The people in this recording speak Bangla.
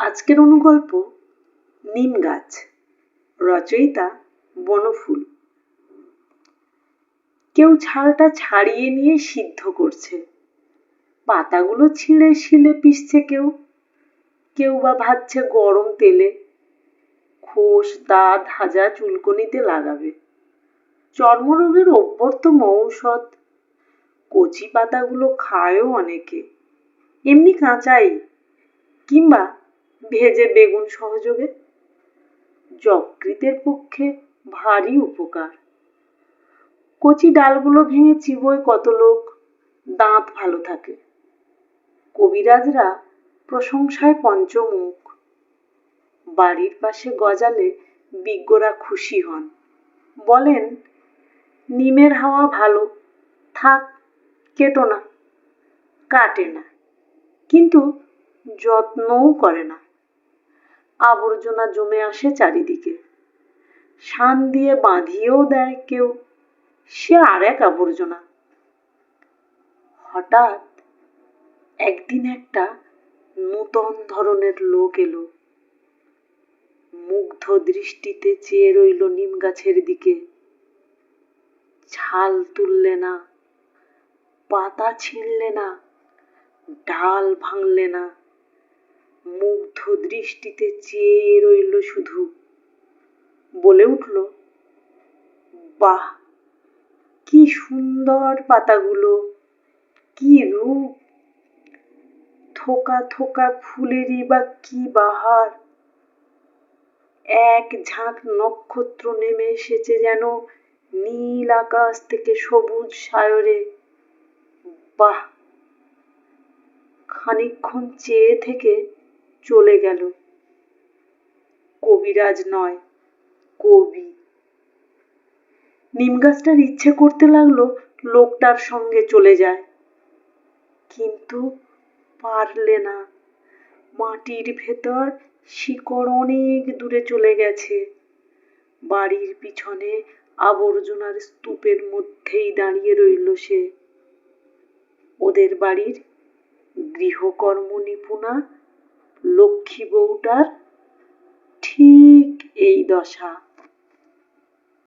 আজকের অনুগল্প নিম গাছ, রচয়িতা বনফুল। কেউ ছালটা ছাড়িয়ে নিয়ে সিদ্ধ করছে। পাতাগুলো ছিঁড়ে শিলে পিষছে কেউ। কেউ বা ভাজছে গরম তেলে। খোস, দাঁত, হাজা চুলকনিতে লাগাবে। চর্মরোগের অভ্যর্থম ঔষধ। কচি পাতাগুলো খায়ও অনেকে। এমনি কাঁচাই। কিংবা ভেজে বেগুন সহযোগে। যকৃতের পক্ষে ভারী উপকার। কচি ডালগুলো ভেঙে চিবোয় কত লোক, দাঁত ভালো থাকে। কবিরাজরা প্রশংসায় পঞ্চমুখ। বাড়ির পাশে গজালে বিজ্ঞরা খুশি হন। বলেন, নিমের হাওয়া ভালো, থাক, কেটো না, কাটে না। কিন্তু যত্নও করে না। আবর্জনা জমে আসে চারিদিকে। শান দিয়ে বাঁধিয়েও দেয় কেউ। সে আর এক আবর্জনা। হঠাৎ একদিন একটা নূতন ধরনের লোক এলো। মুগ্ধ দৃষ্টিতে চেয়ে রইল নিম গাছের দিকে। ছাল তুললে না, পাতা ছিঁড়লে না, ডাল ভাঙলে না। মুগ্ধ দৃষ্টিতে চেয়ে রইল শুধু। বলে উঠল, বাহ, কি সুন্দর পাতাগুলো, কি রূপ! থোকা থোকা ফুলেরই বা কি বাহার! এক ঝাঁক নক্ষত্র নেমে এসেছে যেন নীল আকাশ থেকে সবুজ সায়রে। বাহ খানিক্ষণ চেয়ে থেকে চলে গেল। কবিরাজ নয়, কবি। নিম গাছটার ইচ্ছে করতে লাগল লোকটার সঙ্গে চলে যায়। কিন্তু পারলে না। মাটির ভেতর শিকড় অনেক দূরে চলে গেছে। বাড়ির পিছনে আবর্জনার স্তূপের মধ্যেই দাঁড়িয়ে রইল সে। ওদের বাড়ির গৃহকর্ম নিপুণা লক্ষ্মী বউটার ঠিক এই দশা।